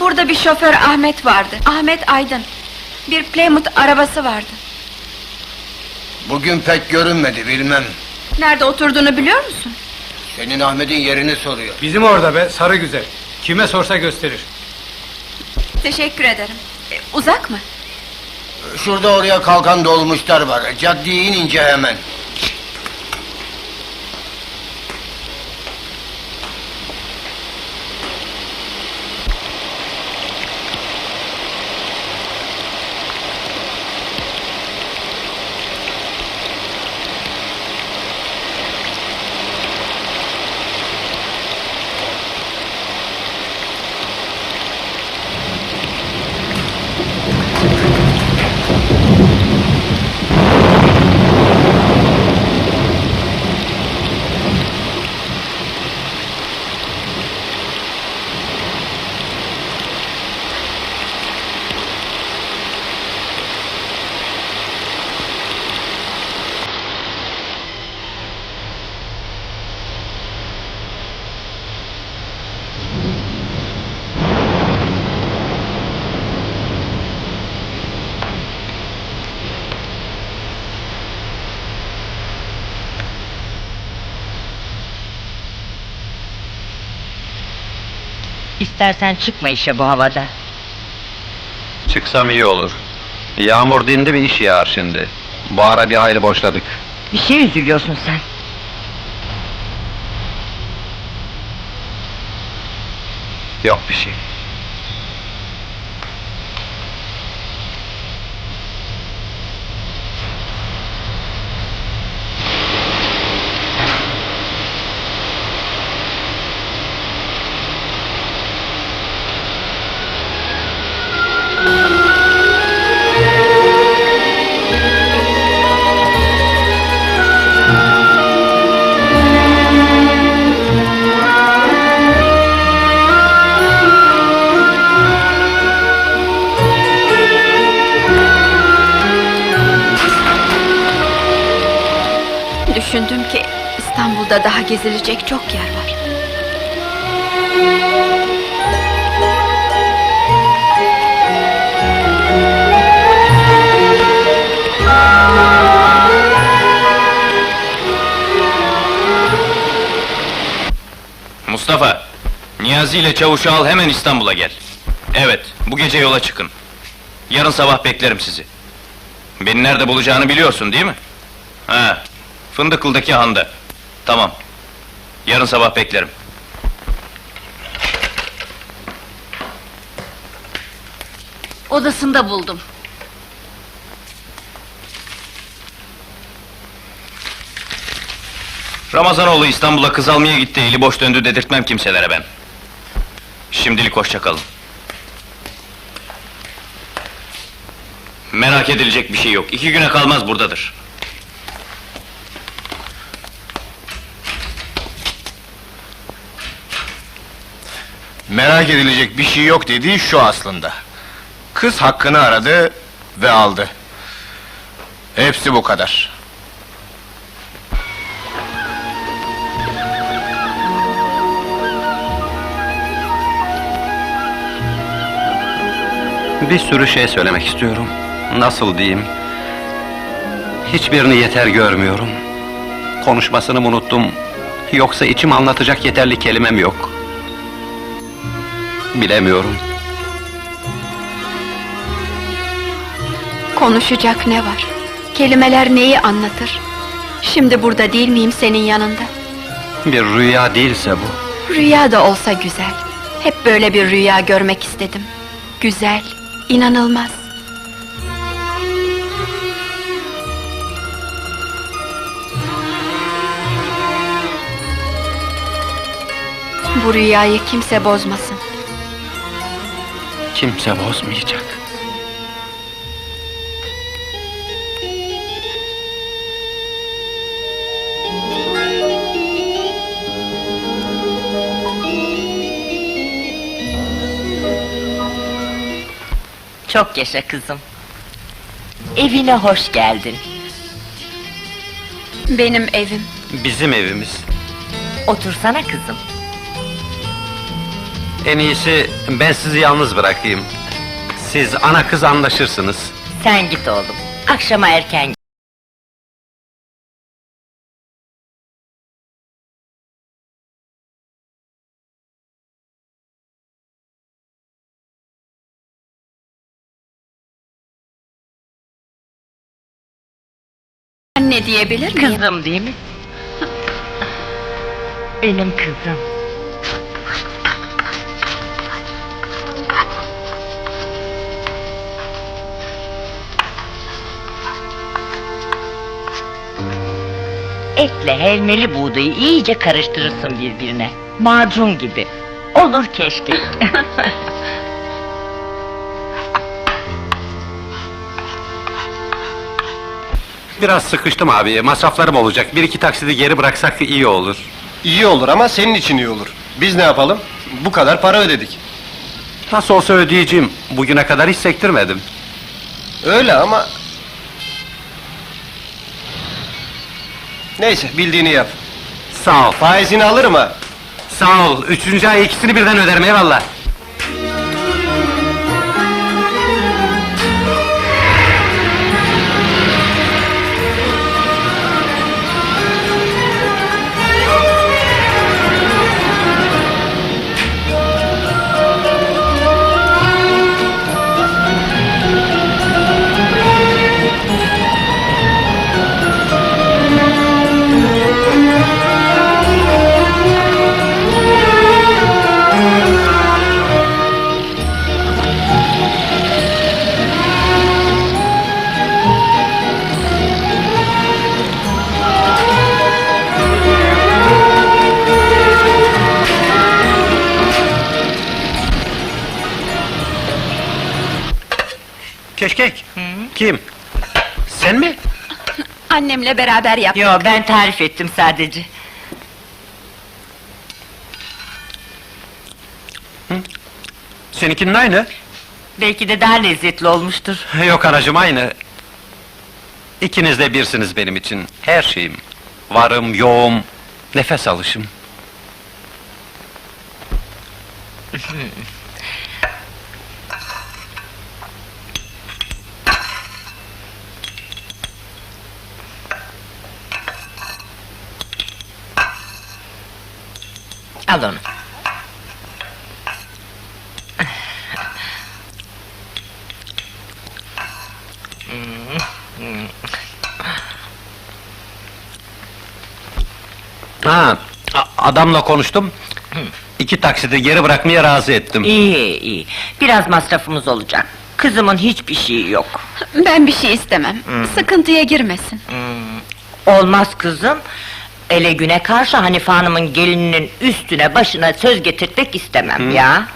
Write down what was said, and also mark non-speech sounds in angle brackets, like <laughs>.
Burada bir şoför Ahmet vardı. Ahmet Aydın. Bir Plymouth arabası vardı. Bugün pek görünmedi bilmem. Nerede oturduğunu biliyor musun? Senin Ahmet'in yerini soruyor. Bizim orada be, sarı güzel. Kime sorsa gösterir. Teşekkür ederim. E, uzak mı? Şurada oraya kalkan dolmuşlar var. Caddeye inince hemen. İstersen çıkma işe bu havada. Çıksam iyi olur. Yağmur dindi bir iş yağar şimdi. Bu ara bir hayli boşladık. Bir şey üzülüyorsun sen. Yok bir şey. İstanbul'da daha gezilecek çok yer var. Mustafa, Niyazi ile Çavuş'u al hemen İstanbul'a gel. Evet, bu gece yola çıkın. Yarın sabah beklerim sizi. Beni nerede bulacağını biliyorsun değil mi? Ha, Fındıklı'daki handa. Tamam. Yarın sabah beklerim. Odasında buldum. Ramazanoğlu İstanbul'a kız almaya gitti, eli boş döndü dedirtmem kimselere ben. Şimdilik hoşça kalın. Merak edilecek bir şey yok. İki güne kalmaz buradadır. Merak edilecek bir şey yok dediği şu aslında. Kız hakkını aradı ve aldı. Hepsi bu kadar. Bir sürü şey söylemek istiyorum. Nasıl diyeyim? Hiçbirini yeter görmüyorum. Konuşmasını unuttum. Yoksa içim anlatacak yeterli kelimem yok. Bilemiyorum. Konuşacak ne var? Kelimeler neyi anlatır? Şimdi burada değil miyim senin yanında? Bir rüya değilse bu. Rüya da olsa güzel. Hep böyle bir rüya görmek istedim. Güzel, inanılmaz. Bu rüyayı kimse bozmasın. Kimse bozmayacak. Çok yaşa kızım. Evine hoş geldin. Benim evim. Bizim evimiz. Otursana kızım. En iyisi ben sizi yalnız bırakayım. Siz ana kız anlaşırsınız. Sen git oğlum. Akşama erken Anne diyebilir miyim? Kızım değil mi? Benim kızım. Etle helmeli buğdayı iyice karıştırırsın birbirine. Macun gibi. Olur keşke. <laughs> Biraz sıkıştım abi, masraflarım olacak. Bir iki taksidi geri bıraksak iyi olur. İyi olur ama senin için iyi olur. Biz ne yapalım? Bu kadar para ödedik. Nasıl olsa ödeyeceğim. Bugüne kadar hiç sektirmedim. Öyle ama... Neyse bildiğini yap. Sağ ol. Faizini alırım ha. Sağ ol. Üçüncü ay ikisini birden öderim eyvallah. Keşkek. Kim? Sen mi? <laughs> Annemle beraber yaptık. Yo ben tarif ettim sadece. Seninkinin aynı. Belki de daha lezzetli olmuştur. <laughs> Yok anacığım aynı. İkiniz de birsiniz benim için. Her şeyim. Varım, yoğum, nefes alışım. <laughs> Al onu. Ha, adamla konuştum. İki taksidi geri bırakmaya razı ettim. İyi iyi. Biraz masrafımız olacak. Kızımın hiçbir şeyi yok. Ben bir şey istemem. Sıkıntıya girmesin. Olmaz kızım. Ele güne karşı Hanife Hanım'ın gelininin üstüne başına söz getirtmek istemem ya.